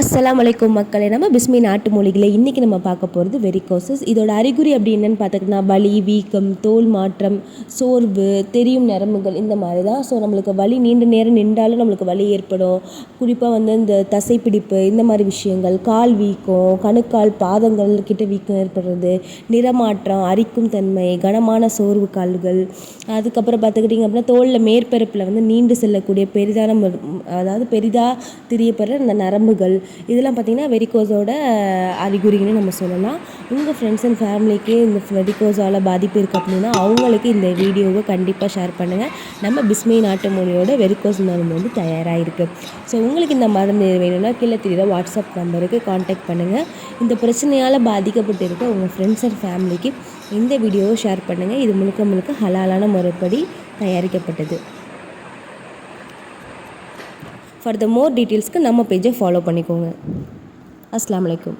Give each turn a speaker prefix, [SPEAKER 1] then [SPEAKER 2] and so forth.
[SPEAKER 1] அஸ்லாம் அலைக்கும் மக்களை நம்ம பிஸ்மி நாட்டு மொழிகளை இன்றைக்கி நம்ம பார்க்க போகிறது வெரிகோசஸ் இதோட அறிகுறி அப்படி என்னென்னு பார்த்துக்கிட்டா வலி வீக்கம் தோல் மாற்றம் சோர்வு தெரியும் நரம்புகள் இந்த மாதிரி தான் ஸோ நம்மளுக்கு வலி நீண்ட நேரம் நின்றாலும் நம்மளுக்கு வலி ஏற்படும். குறிப்பாக வந்து இந்த தசைப்பிடிப்பு இந்த மாதிரி விஷயங்கள் கால் வீக்கம் கணுக்கால் பாதங்கள் கிட்ட வீக்கம் ஏற்படுறது நிறமாற்றம் அரிக்கும் தன்மை கனமான சோர்வு கால்கள். அதுக்கப்புறம் பார்த்துக்கிட்டிங்க அப்படின்னா தோலில் மேற்பரப்பில் வந்து நீண்டு செல்லக்கூடிய பெரிதான அதாவது பெரிதாக தெரியப்படுற இந்த நரம்புகள். இதெல்லாம் பார்த்திங்கன்னா வெரிகோஸோட அறிகுறின்னு நம்ம சொல்லலாம். உங்கள் ஃப்ரெண்ட்ஸ் அண்ட் ஃபேமிலிக்கு இந்த வெரிகோஸால் பாதிப்பு இருக்குது அப்படின்னா அவங்களுக்கு இந்த வீடியோவை கண்டிப்பாக ஷேர் பண்ணுங்கள் நம்ம பிஸ்மி நாட்டு மொழியோட வெரிகோஸ் மருந்து வந்து தயாராக இருக்குது ஸோ உங்களுக்கு இந்த மருந்து வேணும்னா கீழே தெரியுற வாட்ஸ்அப் நம்பருக்கு காண்டாக்ட் பண்ணுங்கள் இந்த பிரச்சனையால் பாதிக்கப்பட்டு இருக்க உங்கள் ஃப்ரெண்ட்ஸ் அண்ட் ஃபேமிலிக்கு இந்த வீடியோவை ஷேர் பண்ணுங்கள் இது முழுக்க முழுக்க ஹலாலான முறைப்படி தயாரிக்கப்பட்டது. ஃபார் த மோர் டீட்டெயில்ஸ்க்கு நம்ம பேஜை ஃபாலோ பண்ணிக்கோங்க. அஸ்லாம் வலைக்கம்